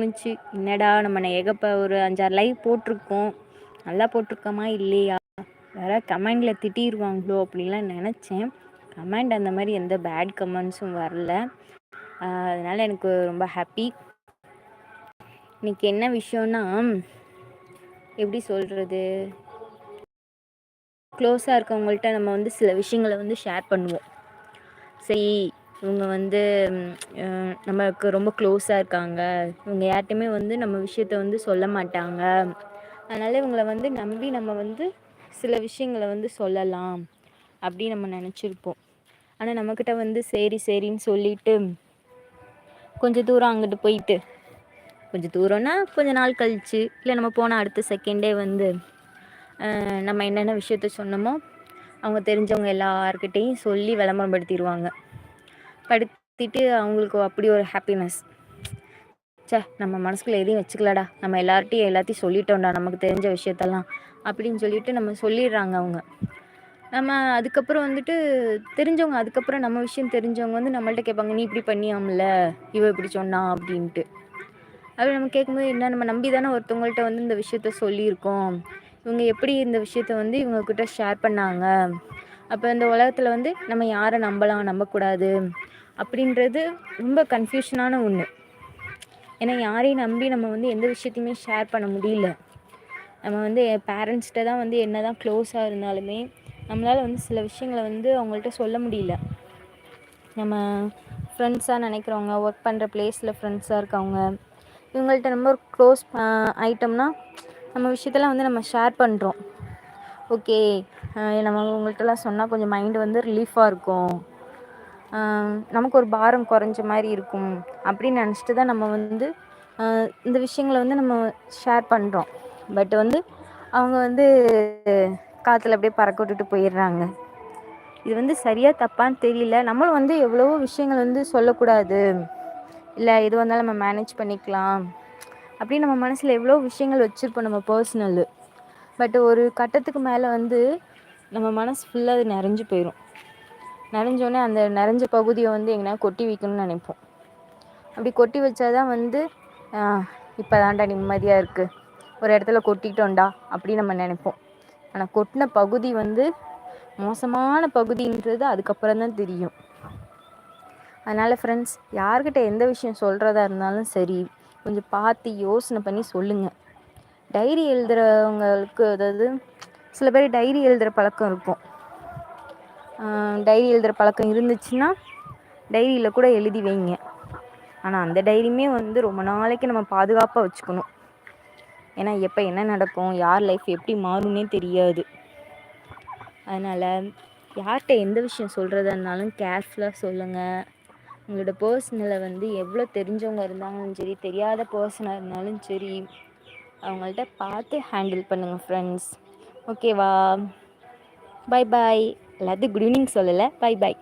தோணுச்சு. என்னடா நம்ம ஏகப்ப ஒரு அஞ்சாறு லைவ் போட்டிருக்கோம். நல்லா போட்டிருக்கோமா இல்லையா? வேற கமெண்டில் திட்டிடுவாங்களோ அப்படின்லாம் நினச்சேன். கமெண்ட் அந்த மாதிரி எந்த பேட் கமெண்ட்ஸும் வரல. அதனால் எனக்கு ரொம்ப ஹாப்பி இன்றைக்கி என்ன விஷயம்னா எப்படி சொல்கிறது க்ளோஸாக இருக்கவங்கள்ட்ட நம்ம வந்து சில விஷயங்களை வந்து ஷேர் பண்ணுவோம். சரி இவங்க வந்து நமக்கு ரொம்ப க்ளோஸாக இருக்காங்க. இவங்க யார்ட்டையுமே வந்து நம்ம விஷயத்த வந்து சொல்ல மாட்டாங்க. அதனால் இவங்கள வந்து நம்பி நம்ம வந்து சில விஷயங்களை வந்து சொல்லலாம் அப்படி நம்ம நினச்சிருப்போம். ஆனால் நம்மக்கிட்ட வந்து சரி சரின்னு சொல்லிட்டு கொஞ்சம் தூரம் அங்கிட்டு போயிட்டு கொஞ்சம் தூரம்னா கொஞ்சம் நாள் கழித்து இல்லை நம்ம போன அடுத்த செகண்டே வந்து நம்ம என்னென்ன விஷயத்த சொன்னோமோ அவங்க தெரிஞ்சவங்க எல்லாருக்கிட்டேயும் சொல்லி விளம்பரப்படுத்திடுவாங்க படுத்திட்டு அவங்களுக்கு அப்படி ஒரு ஹாப்பினஸ் சே நம்ம மனசுக்குள்ளே எதையும் வச்சுக்கலடா. நம்ம எல்லார்ட்டையும் எல்லாத்தையும் சொல்லிட்டோம்டா நமக்கு தெரிஞ்ச விஷயத்தெல்லாம் அப்படின்னு சொல்லிட்டு நம்ம சொல்லிடுறாங்க அவங்க. நம்ம அதுக்கப்புறம் வந்துட்டு தெரிஞ்சவங்க அதுக்கப்புறம் நம்ம விஷயம் தெரிஞ்சவங்க வந்து நம்மள்ட்ட கேட்பாங்க நீ இப்படி பண்ணியாமல? இவ இப்படி சொன்னா? அப்படின்ட்டு. அப்படி நம்ம கேட்கும்போது என்ன நம்ம நம்பி தானே ஒருத்தவங்கள்ட்ட வந்து இந்த விஷயத்த சொல்லியிருக்கோம். இவங்க எப்படி இந்த விஷயத்த வந்து இவங்கக்கிட்ட ஷேர் பண்ணாங்க? அப்போ இந்த உலகத்தில் வந்து நம்ம யாரை நம்பலாம்? நம்பக்கூடாது. அப்படின்றது ரொம்ப கன்ஃபியூஷனான ஒன்று ஏன்னா யாரையும் நம்பி நம்ம வந்து எந்த விஷயத்தையுமே ஷேர் பண்ண முடியல. நம்ம வந்து என் பேரண்ட்ஸ்கிட்ட தான் வந்து என்ன தான் க்ளோஸாக இருந்தாலுமே நம்மளால் வந்து சில விஷயங்களை வந்து அவங்கள்ட்ட சொல்ல முடியல. நம்ம ஃப்ரெண்ட்ஸாக நினைக்கிறவங்க ஒர்க் பண்ணுற ப்ளேஸில் ஃப்ரெண்ட்ஸாக இருக்கவங்க இவங்கள்ட்ட ரொம்ப ஒரு க்ளோஸ் ஐட்டம்னா நம்ம விஷயத்தெல்லாம் வந்து நம்ம ஷேர் பண்ணுறோம் ஓகே நம்ம உங்கள்கிட்டலாம் சொன்னால் கொஞ்சம் மைண்டு வந்து ரிலீஃபாக இருக்கும். நமக்கு ஒரு பாரம் குறைஞ்ச மாதிரி இருக்கும் அப்படின்னு நினச்சிட்டு தான் நம்ம வந்து இந்த விஷயங்களை வந்து நம்ம ஷேர் பண்ணுறோம் பட் வந்து அவங்க வந்து காற்றுல அப்படியே பறக்க விட்டுட்டு போயிடுறாங்க. இது வந்து சரியாக தப்பான்னு தெரியல. நம்மளும் வந்து எவ்வளவோ விஷயங்கள் வந்து சொல்லக்கூடாது. இல்லை எது வந்தாலும் நம்ம மேனேஜ் பண்ணிக்கலாம். அப்படின்னு நம்ம மனசில் எவ்வளோ விஷயங்கள் வச்சுருப்போம் நம்ம பர்சனலு பட் ஒரு கட்டத்துக்கு மேலே வந்து நம்ம மனசு ஃபுல்லாக அது நிறைஞ்சு போயிடும் நிறைஞ்சோடனே அந்த நிறைஞ்ச பகுதியை வந்து எங்கன்னா கொட்டி வைக்கணும்னு நினைப்போம். அப்படி கொட்டி வச்சா தான் வந்து இப்போ தாண்டா நிம்மதியாக இருக்குது ஒரு இடத்துல கொட்டிட்டோண்டா அப்படின்னு நம்ம நினைப்போம். ஆனால் கொட்டின பகுதி வந்து மோசமான பகுதின்றது அதுக்கப்புறம் தான் தெரியும். அதனால் ஃப்ரெண்ட்ஸ் யார்கிட்ட எந்த விஷயம் சொல்கிறதா இருந்தாலும் சரி கொஞ்சம் பார்த்து யோசனை பண்ணி சொல்லுங்கள் டைரி எழுதுகிறவங்களுக்கு அதாவது சில பேர் டைரி எழுதுகிற பழக்கம் இருக்கும். டைரி எழுதுகிற பழக்கம் இருந்துச்சுன்னா டைரியில் கூட எழுதி வைங்க. ஆனால் அந்த டைரியுமே வந்து ரொம்ப நாளைக்கு நம்ம பாதுகாப்பாக வச்சுக்கணும். ஏன்னா எப்போ என்ன நடக்கும் யார் லைஃப் எப்படி மாறும்னே தெரியாது. அதனால் யார்கிட்ட எந்த விஷயம் சொல்கிறதா இருந்தாலும் கேர்ஃபுல்லாக சொல்லுங்கள் உங்களோட பர்சனலை வந்து எவ்வளோ தெரிஞ்சவங்க இருந்தாலும் சரி தெரியாத பர்சனாக இருந்தாலும் சரி அவங்கள்ட்ட பார்த்து ஹேண்டில் பண்ணுங்கள் ஃப்ரெண்ட்ஸ் ஓகேவா பாய் பாய் எல்லாத்தையும் குட் ஈவினிங் சொல்லலை. Bye bye